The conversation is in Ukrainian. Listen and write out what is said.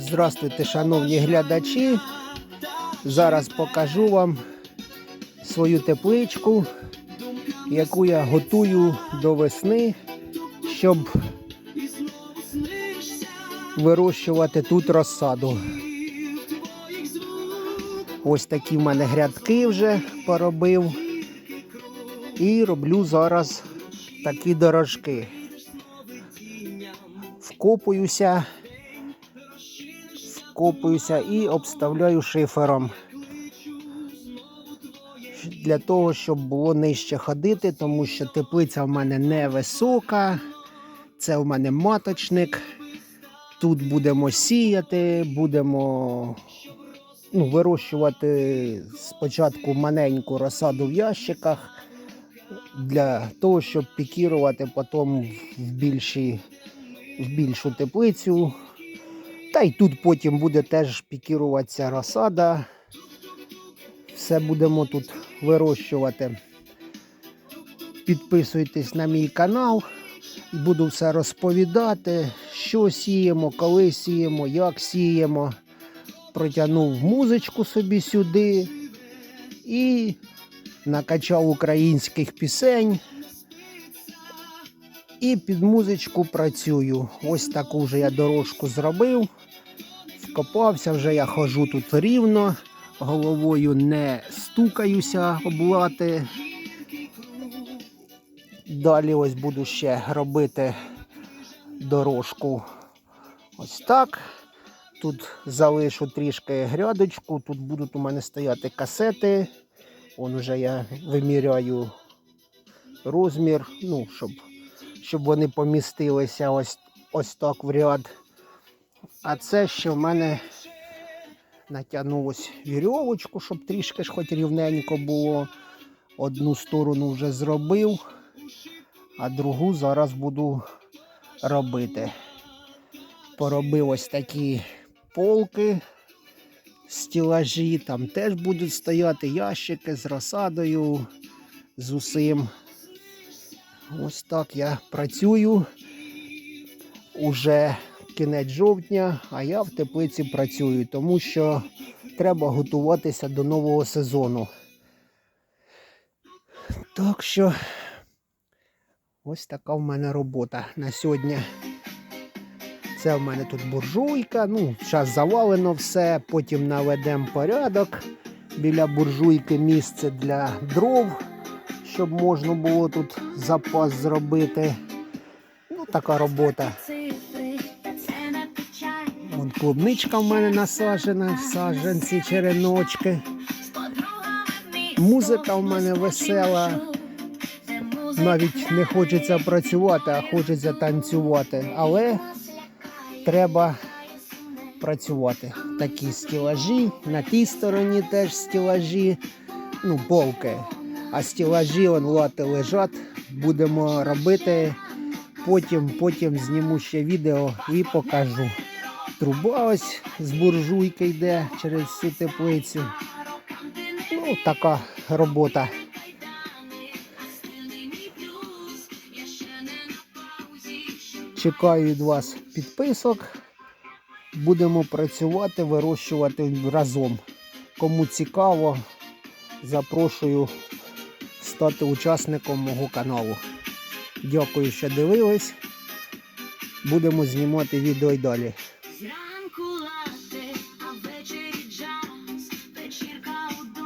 Здравствуйте, шановні глядачі. Зараз покажу вам свою тепличку, яку я готую до весни, щоб вирощувати тут розсаду. Ось такі в мене грядки вже поробив. І роблю зараз такі дорожки. Вкопуюся вкопуюся і обставляю шифером. Для того, щоб було нижче ходити, тому що теплиця в мене невисока, це в мене маточник. Тут будемо сіяти, будемо ну, вирощувати спочатку маленьку розсаду в ящиках для того, щоб пікірувати потім в, більші, в більшу теплицю. Та й тут потім буде теж пікіруватися розсада. Все будемо тут вирощувати. Підписуйтесь на мій канал і буду все розповідати, що сіємо, коли сіємо, як сіємо. Протягнув музичку собі сюди і накачав українських пісень. І під музичку працюю. Ось таку вже я дорожку зробив. Вкопався, вже я ходжу тут рівно, головою не стукаюся об лати. Далі ось буду ще робити дорожку ось так. Тут залишу трішки грядочку, тут будуть у мене стояти касети. Вон уже я виміряю розмір, ну, щоб щоб вони помістилися ось ось так в ряд. А це ще в мене натягнув ось вірьовочку, щоб трішки ж хоч рівненько було. Одну сторону вже зробив, а другу зараз буду робити. Поробив ось такі полки, стілажі, там теж будуть стояти ящики з розсадою, з усім. Ось так я працюю уже кінець жовтня, а я в теплиці працюю, тому що треба готуватися до нового сезону. Так що ось така в мене робота на сьогодні. Це в мене тут буржуйка. Ну, зараз завалено все, потім наведемо порядок. Біля буржуйки місце для дров щоб можна було тут запас зробити. Ну, така робота. Вон клубничка в мене насаджена, саджанці, череночки. Музика в мене весела. Навіть не хочеться працювати, а хочеться танцювати. Але треба працювати. Такі стілажі, на тій стороні теж стілажі, ну, полки. А стілажі вон лати лежать. Будемо робити. Потім потім зніму ще відео і покажу. Труба ось з буржуйки йде через всю теплицю. Ну, така робота. Чекаю від вас підписок. Будемо працювати, вирощувати разом. Кому цікаво, запрошую стати учасником мого каналу. Дякую, що дивились. Будемо знімати відео й далі.